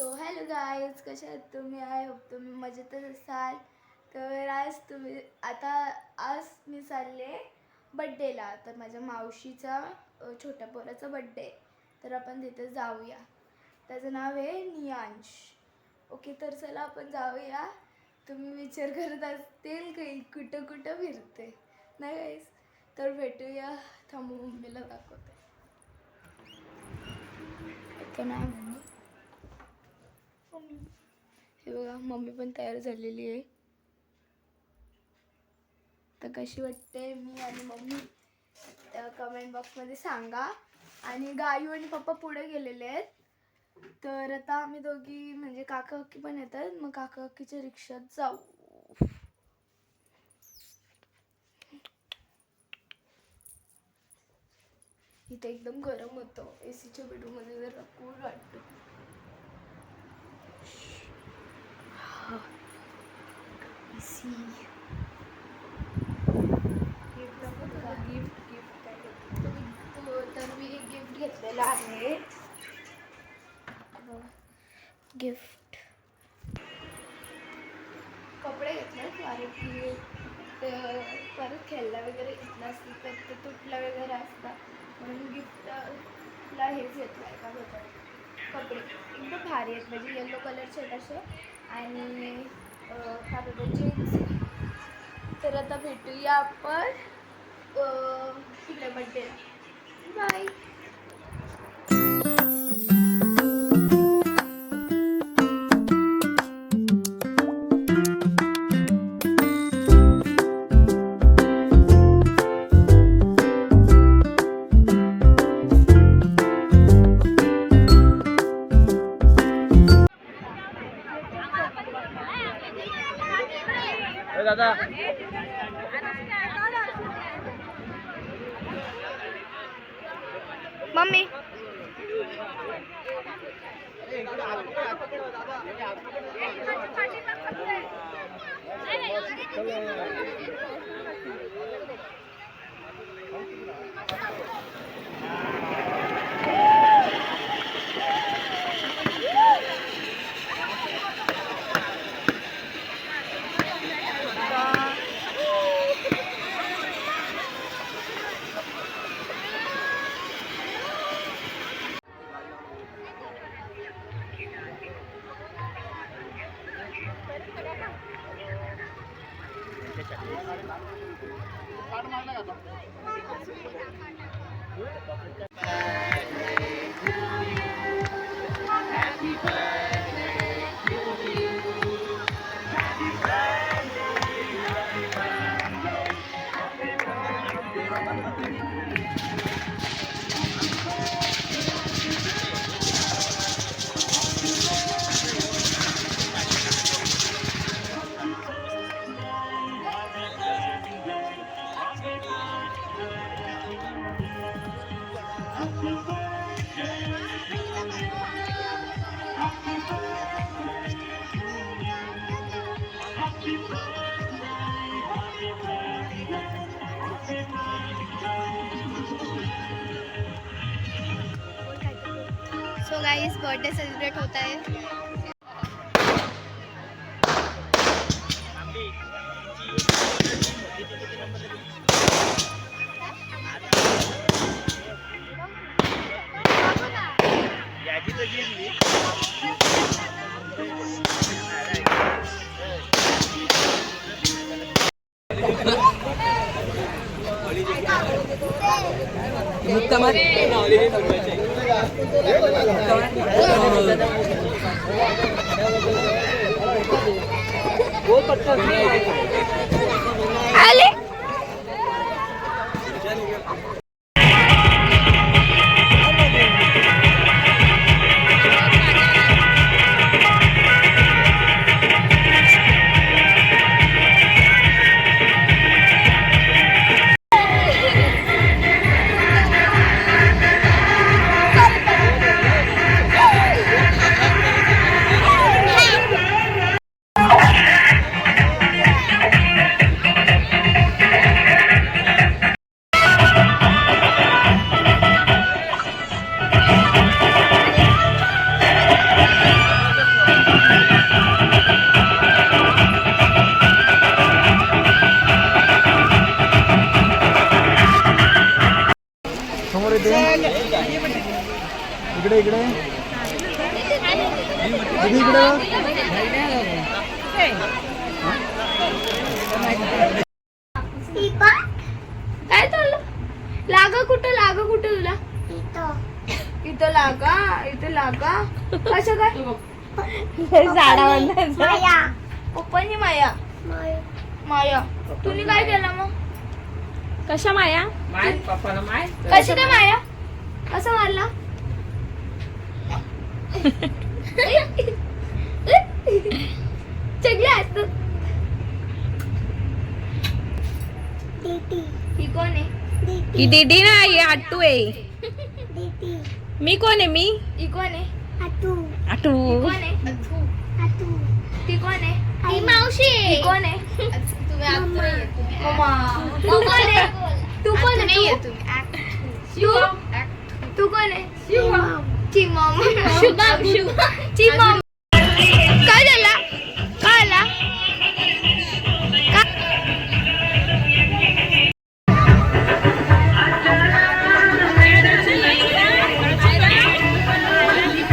So hello guys कशा आहेत तुम्ही? आय होप तुम्ही मजेतच असाल. तर आज तुम्ही आता आज मी चालले बड्डेला तर माझ्या मावशीचा छोट्या पोराचा बड्डे तर आपण तिथे जाऊया. त्याचं नाव आहे नियांश. ओके तर चला आपण जाऊया. तुम्ही विचार करत असतील काही कुठं कुठं फिरते. नाही गाईज तर भेटूया. थांबू मम्मीला दाखवते. ना. नाही हे बघा मम्मी पण तयार झालेली आहे. तर कशी वाटते मी आणि मम्मी कमेंट बॉक्समध्ये सांगा. आणि गायू आणि पप्पा पुढे गेलेले आहेत. तर आता आम्ही दोघी म्हणजे काका काकी पण येतात. मग काका काकीच्या रिक्षात जाऊ. इथे एकदम गरम होतं. ए सीच्या बेडरूममध्ये जरा कूल वाटतं सी गिफ्ट गिफ्ट तर मी एक गिफ्ट घेतलेलं आहे गिफ्ट वगैरे घेतलं कारण की परत खेळला वगैरे घेतला असतील तर ते तुटला वगैरे असतं. म्हणून गिफ्टला हेच घेतलं आहे का बघा. कपडे. एकदम भारी आहेत म्हणजे येलो कलरचे आहेत असे. आणि काय बोलतो जीन्स तर आता भेटूया आपण अं, तिकडे बड्डेला bye so guys birthday celebrate होत आहे याची तर गेली आले इकडे इकडे. काय चाललं? लागा कुठं लागा कुठं तुला? इथं लागा इथं लागा. कसं काय? माया. पप्पानी माया. माया. तुम्ही काय केलं मग? कशा माया? कशी काय माया? कसं मारला? चगले असत दीदी ही कोण आहे ही दीदी ना ही आटू आहे. दीदी मी कोण आहे मी? ही कोण आहे. आटू ही आटू कोण आहे? आटू ती कोण आहे ही मावशी ही कोण आहे. तू कोण आहे? तू? कोण आहे तू? तू तू कोण आहे? चिमम शुभम शुभम चिमम काय झाला काय आला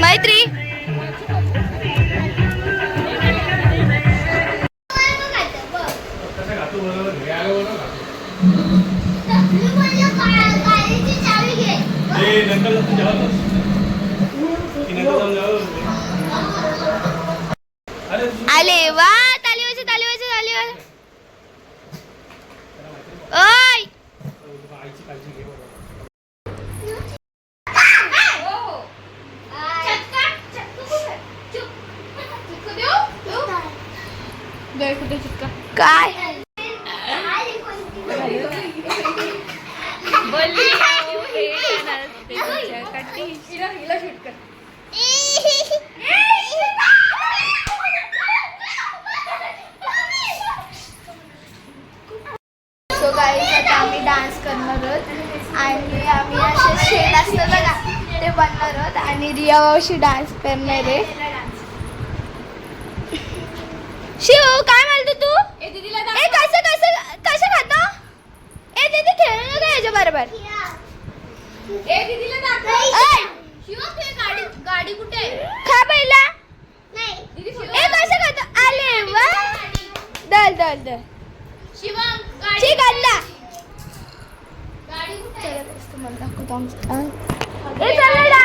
मैत्री आले वा ताली वाजव ताली वाजव ताली वाजव. ओय! काय सो गाईज आता आम्ही डान्स करणार आहोत आणि आम्ही असे शेड असतं बघा ते बनणार आहोत आणि रिया मावशी डान्स करणार आहे. शिव काय म्हणतो तू? ए कसं कसं कसं खातो? ए दीदी खेळू नका याच्या बरोबर. गाडी कुठे खा पहिला. ए कसं खातो? आले वा. दल दल दल शिवम ठीक अल्ला. गाडी कुठे तुम्हाला दाखवतो आमचं ए चला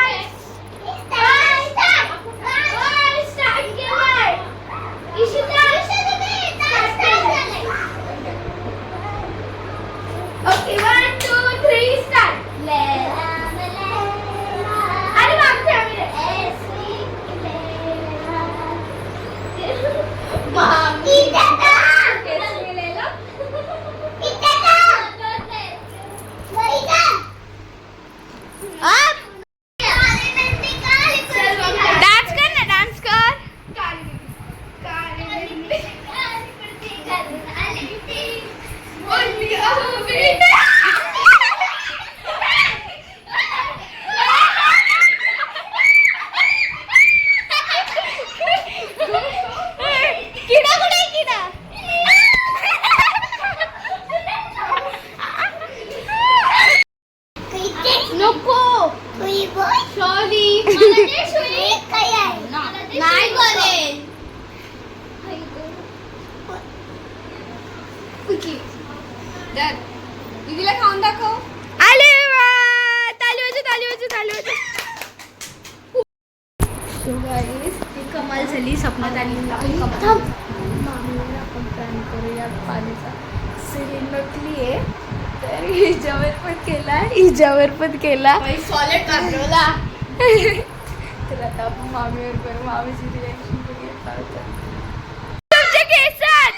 नको. सॉरी नाही करेल दीदीला खाऊन दाखव आले ताली वाजव ताली वाजव ताली वाजव. So guys, ती कमाल झाली स्वप्नात आणि आपण मामीला आपण प्लॅन करूया पाण्याचा. सिरिंज नकली आहे. तर हिच्यावर पण केला. हिच्यावर पण केला सॉलिड काढला तर आता मामीवर करू. मामीची रिॲक्शन बघूया काय होतं. तुमच्या केसात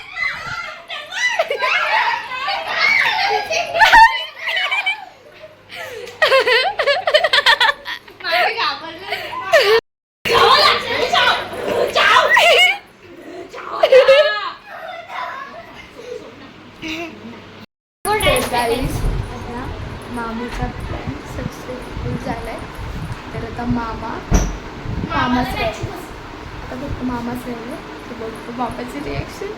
गाईज आता मामीचा प्लॅन सक्सेसफुल झालाय. तर आता मामा मामाच राहिलं आता फक्त मामाच राहिलं तर बघतो मामाची रिॲक्शन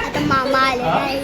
आता मामा आले